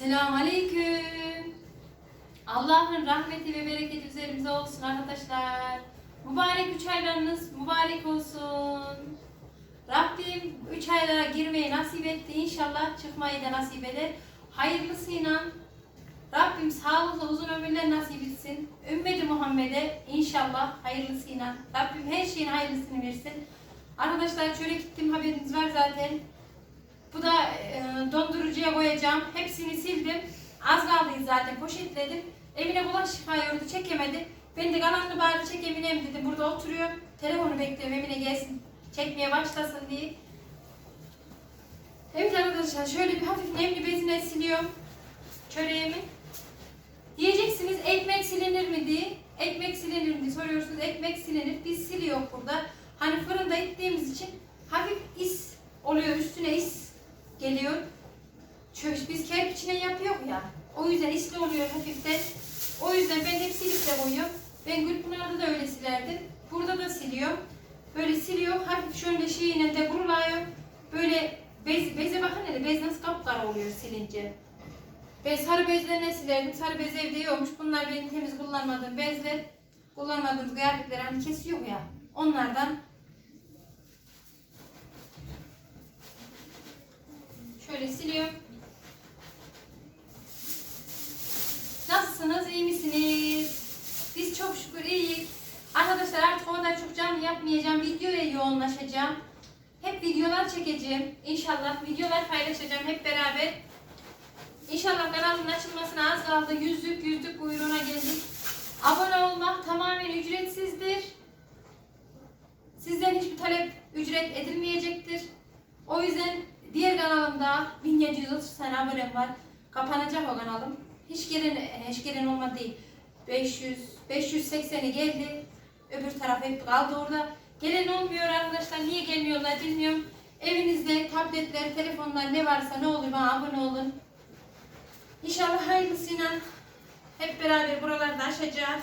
Selamun Aleyküm. Allah'ın rahmeti ve bereketi üzerimize olsun arkadaşlar. Mübarek üç aylarınız mübarek olsun. Rabbim üç aylara girmeyi nasip etti. İnşallah çıkmayı da nasip eder. Hayırlısıyla Rabbim sağlıklı uzun ömürler nasip etsin. Ümmeti Muhammed'e inşallah hayırlısıyla. Rabbim her şeyin hayırlısını versin. Arkadaşlar çörek gittim haberiniz var zaten. Bu da e, dondurucuya koyacağım. Hepsini sildim. Az kaldıydı zaten poşetledim. Evine bulaşık yıkıyordu çekemedi. Ben de kalanını bari çek Emine'm dedim. Burada oturuyor. Telefonu bekliyorum Emine gelsin. Çekmeye başlasın diye. Evet arkadaşlar şöyle bir hafif nemli bezine siliyorum. Çöreğimi. Diyeceksiniz ekmek silinir mi diye. Ekmek silinir mi diye soruyorsunuz. Ekmek silinir. Biz siliyor burada. Hani fırında ettiğimiz için hafif is oluyor. Üstüne is geliyor. Çöş, biz kerpiçine yapıyor ya. O yüzden isli oluyor hafiften. O yüzden ben hep silip de koyuyorum. Ben Gülpınar'da da öyle silerdim. Burada da siliyor. Böyle siliyor. Hafif şöyle şeyine de kuruluyor. Böyle bez, beze bakın hele bez nasıl kapkara oluyor silince. Ben sarı bezlerine silerdim. Sarı bez evde yokmuş. Bunlar benim temiz kullanmadığım bezler. Kullanmadığım kıyafetler hani kesiyor ya. Onlardan Şöyle siliyorum. Nasılsınız? iyi misiniz? Biz çok şükür iyiyiz. Arkadaşlar artık o kadar çok canlı yapmayacağım. Videoya yoğunlaşacağım. Hep videolar çekeceğim. İnşallah videolar paylaşacağım hep beraber. İnşallah kanalın açılmasına az kaldı. Yüzlük yüzlük kuyruğuna geldik. Abone olmak tamamen ücretsizdir. Sizden hiçbir talep ücret edilmeyecektir. O yüzden diğer kanalımda 1730 tane abonem var. Kapanacak o kanalım. Hiç gelen, hiç gelen olmadı değil. 500, 580'i geldi. Öbür taraf hep kaldı orada. Gelen olmuyor arkadaşlar. Niye gelmiyorlar bilmiyorum. Evinizde tabletler, telefonlar ne varsa ne olur bana abone olun. İnşallah hayırlısıyla hep beraber buralarda aşacak.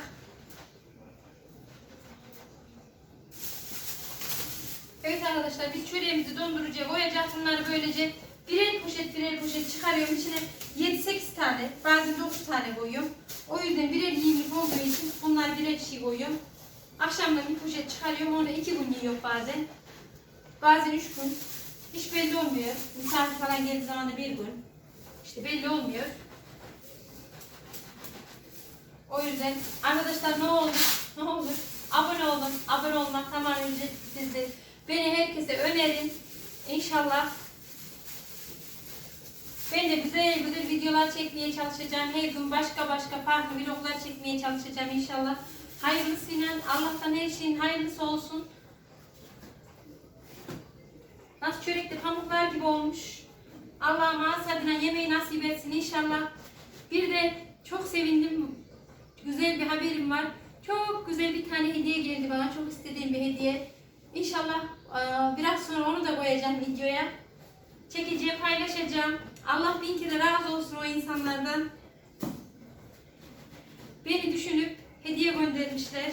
Evet arkadaşlar biz çöreğimizi dondurucuya koyacağız. Bunları böylece birer poşet birer poşet çıkarıyorum. İçine 7-8 tane bazen 9 tane koyuyorum. O yüzden birer yiyimlik olduğu için bunlar birer şey koyuyorum. Akşamda bir poşet çıkarıyorum. Onu 2 gün yiyor bazen. Bazen 3 gün. Hiç belli olmuyor. Misafir falan geldiği zaman da bir gün. İşte belli olmuyor. O yüzden arkadaşlar ne olur ne olur abone olun. Abone olmak tamamen ücretsizdir. Beni herkese önerin. İnşallah ben de güzel güzel videolar çekmeye çalışacağım. Her gün başka başka farklı vloglar çekmeye çalışacağım inşallah. Hayırlısıyla Allah'tan her şeyin hayırlısı olsun. Nasıl çörekli pamuklar gibi olmuş. Allah'ım ağız adına yemeği nasip etsin inşallah. Bir de çok sevindim. Güzel bir haberim var. Çok güzel bir tane hediye geldi bana. Çok istediğim bir hediye. İnşallah biraz sonra onu da koyacağım videoya. Çekeceğim, paylaşacağım. Allah bin kere razı olsun o insanlardan. Beni düşünüp hediye göndermişler.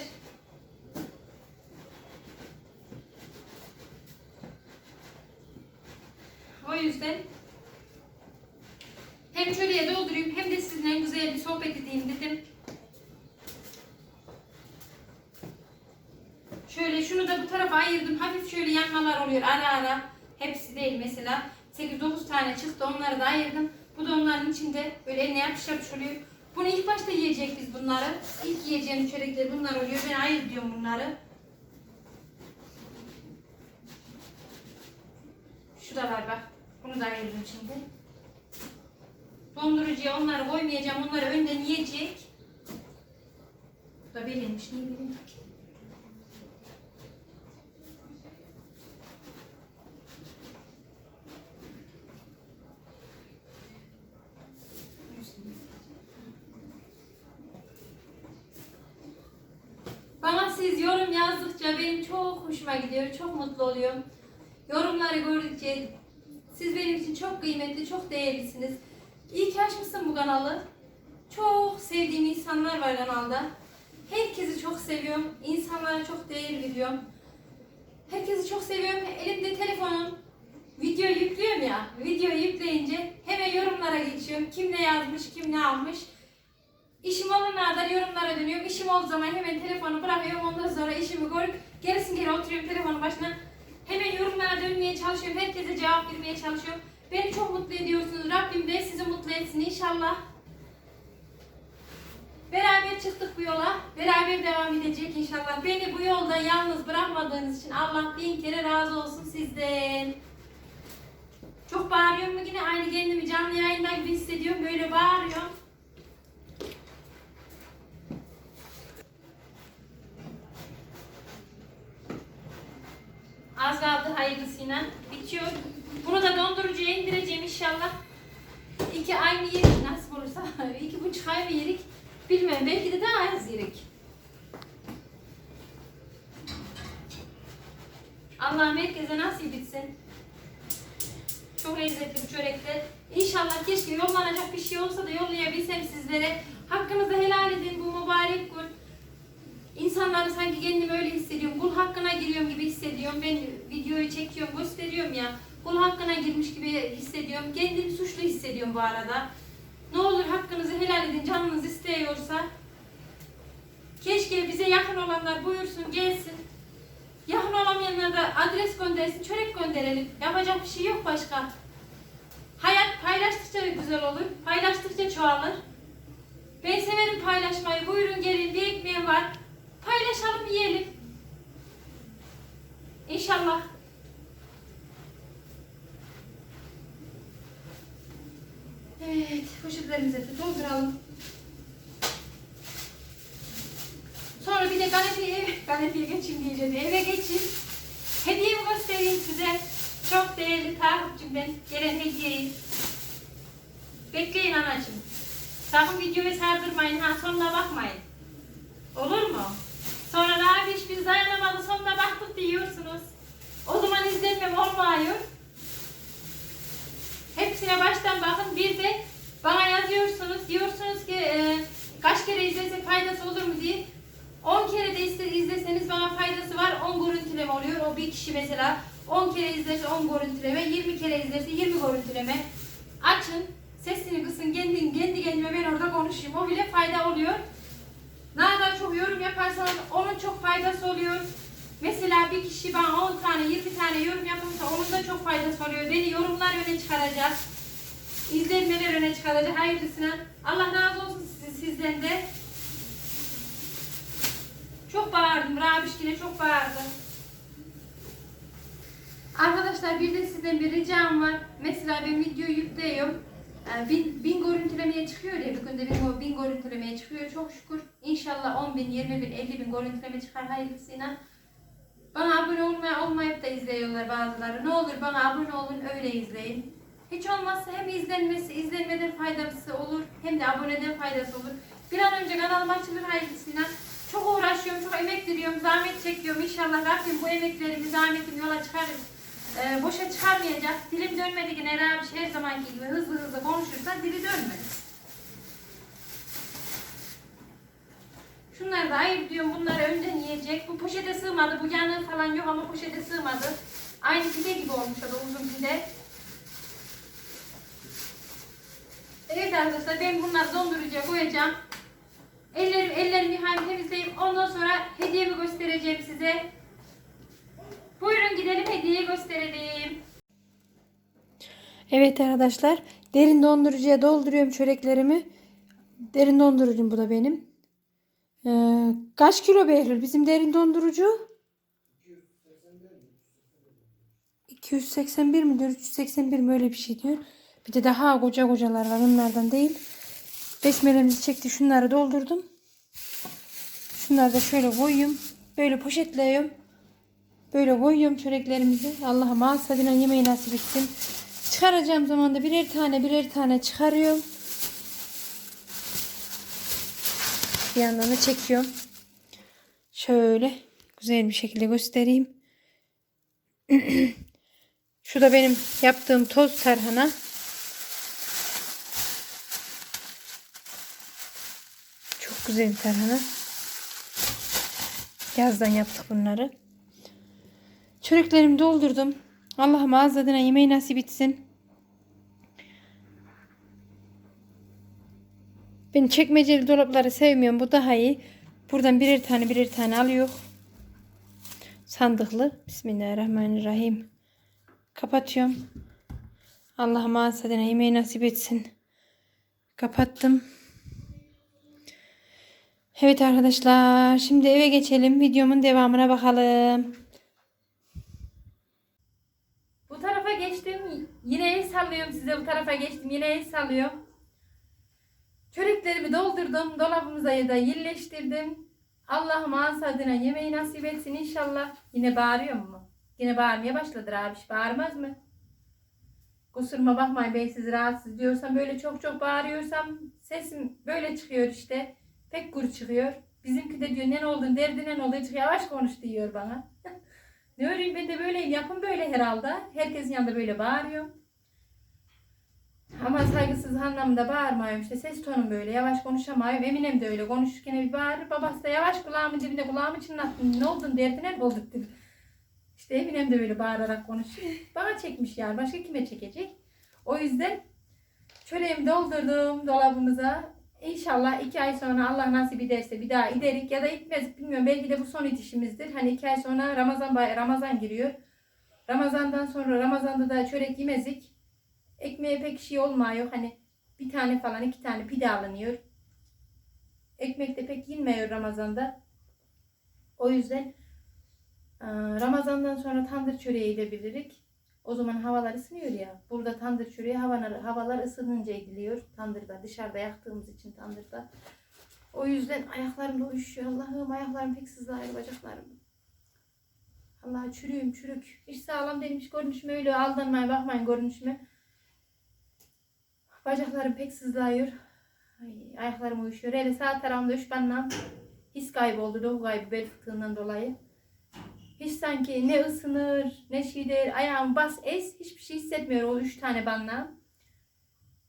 O yüzden hem çöreğe doldurayım hem de sizinle güzel bir sohbet edeyim dedim. Şöyle şunu da bu tarafa ayırdım. Hafif şöyle yanmalar oluyor ara ara. Hepsi değil mesela. 8-9 tane çıktı onları da ayırdım. Bu da onların içinde böyle eline yapış oluyor. Bunu ilk başta yiyecek biz bunları. İlk yiyeceğim çörekler bunlar oluyor. Ben ayır diyorum bunları. Şu da var bak. Bunu da ayırdım şimdi. Dondurucuya onları koymayacağım. Onları önden yiyecek. Bu da benimmiş. Niye benim ki? Bana siz yorum yazdıkça benim çok hoşuma gidiyor, çok mutlu oluyorum. Yorumları gördükçe siz benim için çok kıymetli, çok değerlisiniz. İyi ki açmışsın bu kanalı. Çok sevdiğim insanlar var kanalda. Herkesi çok seviyorum. İnsanlara çok değer veriyorum. Herkesi çok seviyorum. Elimde telefonum video yüklüyorum ya. Video yükleyince hemen yorumlara geçiyorum. Kim ne yazmış, kim ne almış. İşim olana kadar yorumlara dönüyorum. İşim olduğu zaman hemen telefonu bırakıyorum. Ondan sonra işimi görüp gerisin geri oturuyorum telefonun başına. Hemen yorumlara dönmeye çalışıyorum. Herkese cevap vermeye çalışıyorum. Beni çok mutlu ediyorsunuz. Rabbim de sizi mutlu etsin inşallah. Beraber çıktık bu yola. Beraber devam edecek inşallah. Beni bu yolda yalnız bırakmadığınız için Allah bin kere razı olsun sizden. Çok bağırıyorum mu yine aynı kendimi canlı yayında gibi hissediyorum. Böyle bağırıyorum. Az kaldı hayırlısıyla. Bitiyor. Bunu da dondurucuya indireceğim inşallah. İki ay mı yerik nasip olursa. iki buçuk ay mı yerik bilmem. Belki de daha az yerik. Allah'ım herkese nasip etsin. Çok lezzetli bu çörekler. İnşallah keşke yollanacak bir şey olsa da yollayabilsem sizlere. Hakkınızı helal edin bu mübarek gün. İnsanları sanki kendimi öyle hissediyorum. Kul hakkına giriyorum gibi hissediyorum. Ben videoyu çekiyorum, gösteriyorum ya. Kul hakkına girmiş gibi hissediyorum. Kendimi suçlu hissediyorum bu arada. Ne olur hakkınızı helal edin. Canınız isteyiyorsa. Keşke bize yakın olanlar buyursun, gelsin. Yakın olamayanlar da adres göndersin, çörek gönderelim. Yapacak bir şey yok başka. Hayat paylaştıkça güzel olur. Paylaştıkça çoğalır. Ben severim paylaşmayı. Buyurun gelin bir ekmeğim var. Paylaşalım yiyelim. İnşallah. Evet, poşetlerimizi de dolduralım. Sonra bir de kanepeye, kanepeye geçeyim diyeceğim. Eve geçeyim. Hediyemi göstereyim size. Çok değerli takipçimden gelen hediyeyi. Bekleyin anacığım. Sakın videoyu sardırmayın ha sonuna bakmayın. Olur mu? Sonra ne hiç biz dayanamadı sonuna baktık diyorsunuz. O zaman izlenmem olmuyor. Hepsine baştan bakın. Bir de bana yazıyorsunuz. Diyorsunuz ki e, kaç kere izlesek faydası olur mu diye. 10 kere de izleseniz bana faydası var. 10 görüntüleme oluyor. O bir kişi mesela 10 kere izlerse 10 görüntüleme, 20 kere izlerse 20 görüntüleme. Açın, sesini kısın, kendi, kendi kendime ben orada konuşayım. O bile fayda oluyor. Ne çok yorum yaparsanız onun çok faydası oluyor. Mesela bir kişi bana 10 tane 20 tane yorum yapıyorsa onun da çok faydası oluyor. Beni yorumlar öne çıkaracak. İzlenmeler öne çıkaracak. Hayırlısına. Allah razı olsun siz- sizden de. Çok bağırdım. Rabişkine çok bağırdım. Arkadaşlar bir de sizden bir ricam var. Mesela ben videoyu yüklüyorum. Ee, Bin, bin görüntülemeye çıkıyor ya bir günde bin, bin görüntülemeye çıkıyor çok şükür. İnşallah 10 bin, 20 bin, 50 bin görüntüleme çıkar hayırlısıyla. Bana abone olmaya, olmayıp da izliyorlar bazıları. Ne olur bana abone olun öyle izleyin. Hiç olmazsa hem izlenmesi, izlenmeden faydası olur hem de aboneden faydası olur. Bir an önce kanalım açılır hayırlısıyla. Çok uğraşıyorum, çok emek veriyorum, zahmet çekiyorum. İnşallah Rabbim bu emeklerimi, zahmetimi yola çıkar, e, boşa çıkarmayacak. Dilim dönmedi yine Rabiş her zamanki gibi hızlı hızlı konuşursa dili dönmez. Şunları da ayıp diyorum. Bunları önden yiyecek. Bu poşete sığmadı. Bu yanığı falan yok ama poşete sığmadı. Aynı pide gibi olmuş o da uzun pide. Evet arkadaşlar ben bunları dondurucuya koyacağım. Ellerim, ellerimi hem temizleyip ondan sonra hediyemi göstereceğim size. Buyurun gidelim hediyeyi gösterelim. Evet arkadaşlar derin dondurucuya dolduruyorum çöreklerimi. Derin dondurucum bu da benim. Ee, kaç kilo Behlül bizim derin dondurucu? 281 mi diyor 381 mi öyle bir şey diyor. Bir de daha koca kocalar var onlardan değil. Besmelemizi çekti şunları doldurdum. Şunları da şöyle koyuyorum. Böyle poşetliyorum. Böyle koyuyorum çöreklerimizi. Allah'ım tadıyla yemeği nasip etsin. Çıkaracağım zaman da birer tane birer tane çıkarıyorum. Bir yandan da çekiyorum. Şöyle güzel bir şekilde göstereyim. Şu da benim yaptığım toz tarhana. Çok güzel tarhana. Yazdan yaptık bunları. Çöreklerimi doldurdum. Allah'ım ağız tadına yemeği nasip etsin. Ben çekmeceli dolapları sevmiyorum. Bu daha iyi. Buradan birer tane birer tane alıyor. Sandıklı. Bismillahirrahmanirrahim. Kapatıyorum. Allah'ım asadine yemeği nasip etsin. Kapattım. Evet arkadaşlar. Şimdi eve geçelim. Videomun devamına bakalım. Bu tarafa geçtim. Yine el sallıyorum size. Geçtim. Yine el. Çöreklerimi doldurdum. Dolabımıza ya da yerleştirdim. Allah'ım ağız adına yemeği nasip etsin inşallah. Yine bağırıyor mu? Yine bağırmaya başladı abi. Bağırmaz mı? Kusuruma bakmayın ben sizi rahatsız diyorsam böyle çok çok bağırıyorsam sesim böyle çıkıyor işte. Pek gür çıkıyor. Bizimki de diyor ne oldun derdine ne oldu Hiç yavaş konuş diyor bana. ne öreyim ben de böyleyim yapın böyle herhalde. Herkesin yanında böyle bağırıyor. Ama saygısız anlamda bağırmıyorum işte ses tonum böyle yavaş konuşamıyorum. Eminem de öyle konuşurken bir bağırır. Babası da yavaş kulağımın dibinde kulağımı çınlattın. Ne oldun derdine ne olduk dedi. İşte Eminem de böyle bağırarak konuşuyor. Bana çekmiş yani başka kime çekecek? O yüzden çöreğimi doldurdum dolabımıza. İnşallah iki ay sonra Allah nasip ederse bir daha giderik ya da gitmez bilmiyorum. Belki de bu son itişimizdir. Hani iki ay sonra Ramazan Ramazan giriyor. Ramazandan sonra Ramazan'da da çörek yemezik. Ekmeğe pek şey olmuyor. Hani bir tane falan iki tane pide alınıyor. Ekmek de pek yenmiyor Ramazan'da. O yüzden eee, Ramazan'dan sonra tandır çöreği edebilirik. O zaman havalar ısınıyor ya. Burada tandır çöreği havalar, havalar ısınınca ediliyor. Tandırda dışarıda yaktığımız için tandırda. O yüzden ayaklarım da uyuşuyor. Allah'ım ayaklarım pek sızlıyor bacaklarım. Allah çürüyüm çürük. Hiç sağlam değilim. Hiç görünüşüme öyle aldanmayın bakmayın görünüşüme. Bacaklarım pek sızlıyor. Ay, ayaklarım uyuşuyor. Hele sağ tarafımda üç banlam his kaybı oldu. Doku kaybı bel fıtığından dolayı. Hiç sanki ne ısınır ne şey değil. Ayağım bas es hiçbir şey hissetmiyorum o üç tane banlam.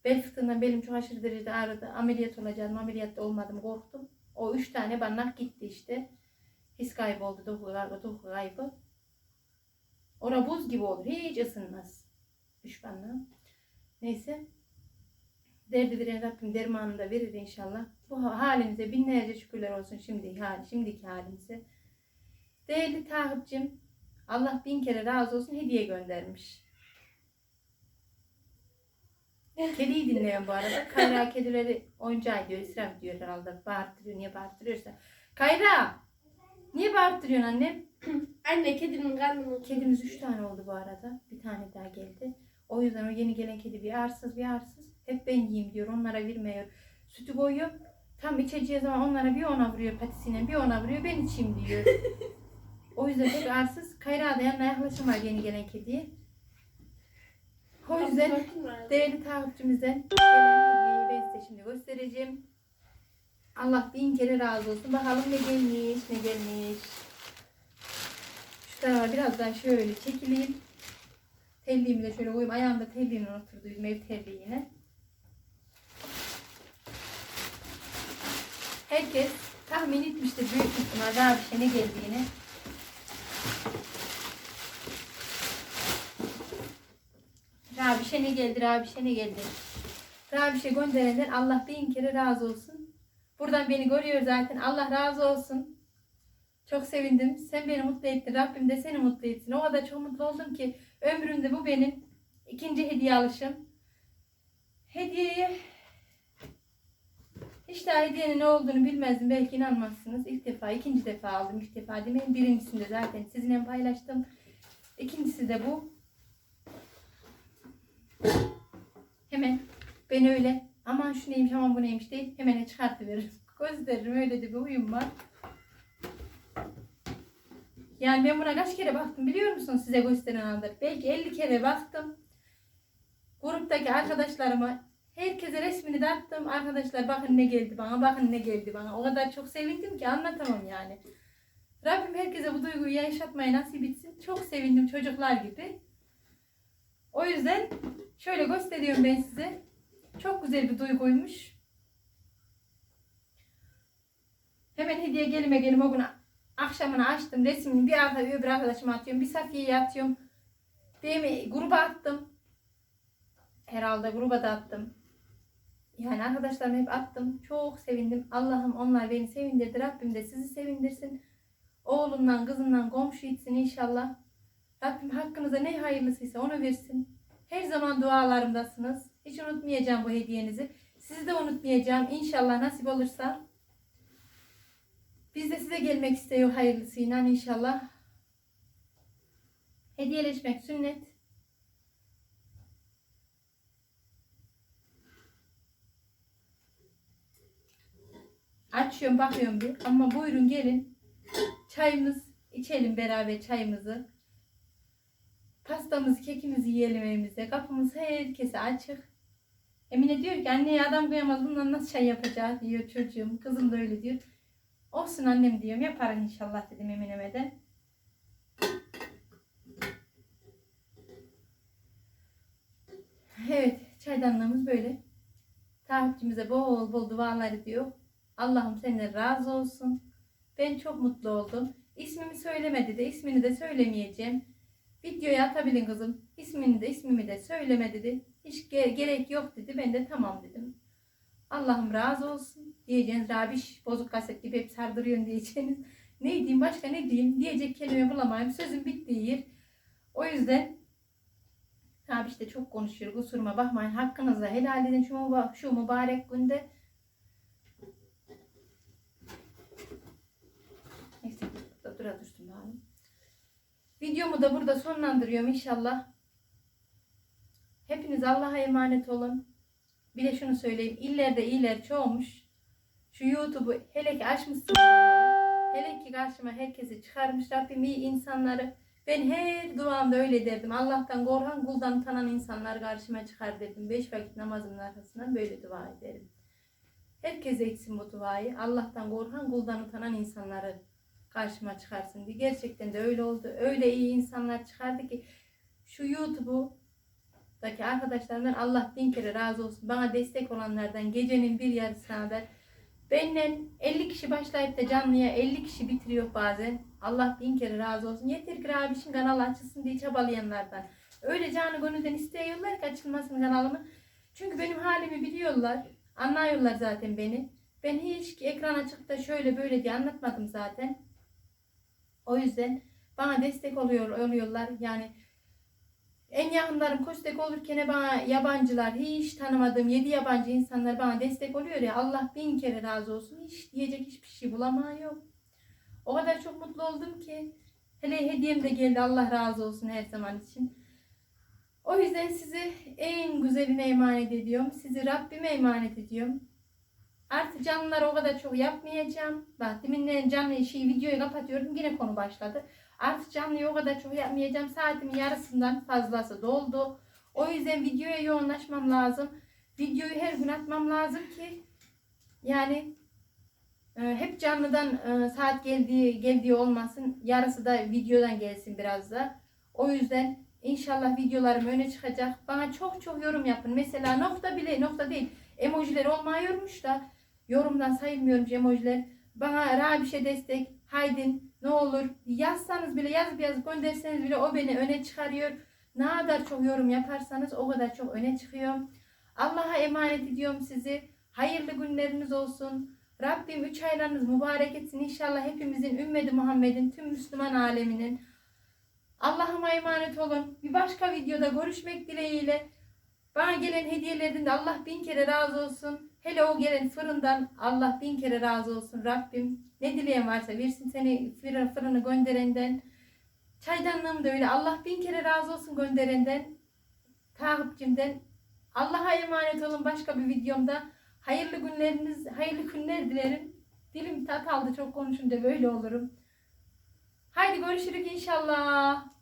Bel fıtığından belim çok aşırı derecede ağrıdı. Ameliyat olacağım. Ameliyatta olmadım korktum. O üç tane bannak gitti işte. His kaybı oldu. Doku kaybı. Doku kaybı. Ora buz gibi olur. Hiç ısınmaz. Üç banlam. Neyse. Derdi veren Rabbim dermanını da verir inşallah. Bu halimize binlerce şükürler olsun şimdi şimdiki halimize. Değerli takipçim, Allah bin kere razı olsun hediye göndermiş. Kediyi dinleyen bu arada. Kayra kedileri oyuncağı diyor, israf diyor herhalde. Bağırtırıyor, niye bağırtırıyorsa. Kayra! Niye bağırtırıyorsun annem? Anne kedinin karnını Kedimiz üç tane oldu bu arada. Bir tane daha geldi. O yüzden o yeni gelen kedi bir arsız bir arsız. Hep ben yiyeyim diyor. Onlara vermiyor. Sütü koyuyor. Tam içeceği zaman onlara bir ona vuruyor patisiyle bir ona vuruyor. Ben içeyim diyor. o yüzden hep arsız. Kayrağı da yanına yaklaşamıyor yeni gelen kediye. O yüzden değerli takipçimizden gelen hediyeyi ben size şimdi göstereceğim. Allah bin kere razı olsun. Bakalım ne gelmiş ne gelmiş. Şu tarafa biraz daha şöyle çekileyim. Telliğimi de şöyle koyayım. Ayağımda telliğinin oturduğum ev telliğine. Herkes tahmin etmiştir büyük ihtimal şey ne geldiğini. Rabişe ne geldi, Rabişe ne geldi. Rabişe gönderenden Allah bin kere razı olsun. Buradan beni görüyor zaten. Allah razı olsun. Çok sevindim. Sen beni mutlu ettin. Rabbim de seni mutlu etsin. O kadar çok mutlu oldum ki ömrümde bu benim ikinci hediye alışım. Hediyeyi hiç daha hediyenin ne olduğunu bilmezdim. Belki inanmazsınız. İlk defa, ikinci defa aldım. İlk defa demeyin. Birincisinde zaten sizinle paylaştım. İkincisi de bu. Hemen ben öyle aman şu neymiş aman bu neymiş değil hemen çıkartıveririm. Gösteririm öyle de bir huyum var. Yani ben buna kaç kere baktım biliyor musunuz size gösteren anda? Belki 50 kere baktım. Gruptaki arkadaşlarıma herkese resmini de. Arkadaşlar bakın ne geldi bana, bakın ne geldi bana. O kadar çok sevindim ki anlatamam yani. Rabbim herkese bu duyguyu yaşatmayı nasip etsin. Çok sevindim çocuklar gibi. O yüzden şöyle gösteriyorum ben size. Çok güzel bir duyguymuş. Hemen hediye gelime gelim o gün akşamını açtım. Resmini bir arkadaş öbür arkadaşıma atıyorum. Bir Safiye'ye atıyorum. Benim gruba attım. Herhalde gruba da attım. Yani arkadaşlarım hep attım. Çok sevindim. Allah'ım onlar beni sevindirdi. Rabbim de sizi sevindirsin. Oğlundan, kızından komşu etsin inşallah. Rabbim hakkınıza ne hayırlısıysa onu versin. Her zaman dualarımdasınız. Hiç unutmayacağım bu hediyenizi. Sizi de unutmayacağım. İnşallah nasip olursa. Biz de size gelmek istiyor hayırlısıyla inşallah. Hediyeleşmek sünnet. Açıyorum bakıyorum bir ama buyurun gelin. Çayımız içelim beraber çayımızı. Pastamızı, kekimizi yiyelim evimizde. Kapımız herkese açık. Emine diyor ki anne adam kıyamaz bundan nasıl çay yapacağız diyor çocuğum. Kızım da öyle diyor. Olsun annem diyorum yaparım inşallah dedim Emine'me de. Evet çaydanlığımız böyle. Takipçimize bol bol dualar ediyor. Allah'ım senden razı olsun. Ben çok mutlu oldum. İsmimi söylemedi de ismini de söylemeyeceğim. Videoya atabilin kızım. İsmini de ismimi de söyleme dedi. Hiç ge- gerek yok dedi. Ben de tamam dedim. Allah'ım razı olsun. Diyeceğiniz Rabiş bozuk kaset gibi hep sardırıyorsun diyeceğiniz. Ne diyeyim başka ne diyeyim diyecek kelime bulamayayım. Sözüm bittiği yer. O yüzden Rabiş de çok konuşuyor. Kusuruma bakmayın. Hakkınızı helal edin şu, müba- şu mübarek günde. Neyse dura dursun bari. Videomu da burada sonlandırıyorum inşallah. Hepiniz Allah'a emanet olun. Bir de şunu söyleyeyim. İllerde iyiler çoğumuş. Şu YouTube'u hele ki açmışsınız. bana. Hele ki karşıma herkesi çıkarmış. Rabbim iyi insanları. Ben her duamda öyle derdim. Allah'tan korkan kuldan tanan insanlar karşıma çıkar derdim. Beş vakit namazımın arkasından böyle dua ederim. Herkese etsin bu duayı. Allah'tan korkan kuldan utanan insanları karşıma çıkarsın diye. Gerçekten de öyle oldu. Öyle iyi insanlar çıkardı ki şu YouTube'u daki arkadaşlarımdan Allah bin kere razı olsun. Bana destek olanlardan gecenin bir yarısına kadar benden 50 kişi başlayıp da canlıya 50 kişi bitiriyor bazen. Allah bin kere razı olsun. Yeter ki Rabiş'in kanalı açılsın diye çabalayanlardan. Öyle canı gönülden istiyorlar ki açılmasın kanalımı. Çünkü benim halimi biliyorlar. Anlıyorlar zaten beni. Ben hiç ekran açıp da şöyle böyle diye anlatmadım zaten. O yüzden bana destek oluyor oluyorlar. Yani en yakınlarım köstek olurken bana yabancılar hiç tanımadığım yedi yabancı insanlar bana destek oluyor ya Allah bin kere razı olsun. Hiç diyecek hiçbir şey bulamıyorum. O kadar çok mutlu oldum ki. Hele hediyem de geldi Allah razı olsun her zaman için. O yüzden sizi en güzeline emanet ediyorum. Sizi Rabbime emanet ediyorum. Artık canlıları o kadar çok yapmayacağım. Bak deminden canlı şey videoyu kapatıyorum. Yine konu başladı. Artık canlıyı o kadar çok yapmayacağım. Saatimin yarısından fazlası doldu. O yüzden videoya yoğunlaşmam lazım. Videoyu her gün atmam lazım ki yani e, hep canlıdan e, saat geldiği geldiği olmasın. Yarısı da videodan gelsin biraz da. O yüzden inşallah videolarım öne çıkacak. Bana çok çok yorum yapın. Mesela nokta bile nokta değil. Emojiler olmuyormuş da yorumdan sayılmıyormuş emojiler. Bana Rabiş'e destek, haydin ne olur yazsanız bile yazıp yazıp gönderseniz bile o beni öne çıkarıyor. Ne kadar çok yorum yaparsanız o kadar çok öne çıkıyor. Allah'a emanet ediyorum sizi. Hayırlı günleriniz olsun. Rabbim üç aylarınız mübarek etsin. İnşallah hepimizin ümmeti Muhammed'in tüm Müslüman aleminin. Allah'ıma emanet olun. Bir başka videoda görüşmek dileğiyle. Bana gelen hediyelerden de Allah bin kere razı olsun. Hele o gelen fırından Allah bin kere razı olsun Rabbim. Ne dileyen varsa versin seni fırın, fırını gönderenden. Çaydanlığım da öyle. Allah bin kere razı olsun gönderenden. Takipçimden. Allah'a emanet olun başka bir videomda. Hayırlı günleriniz, hayırlı günler dilerim. Dilim tat aldı çok konuşunca böyle olurum. Haydi görüşürüz inşallah.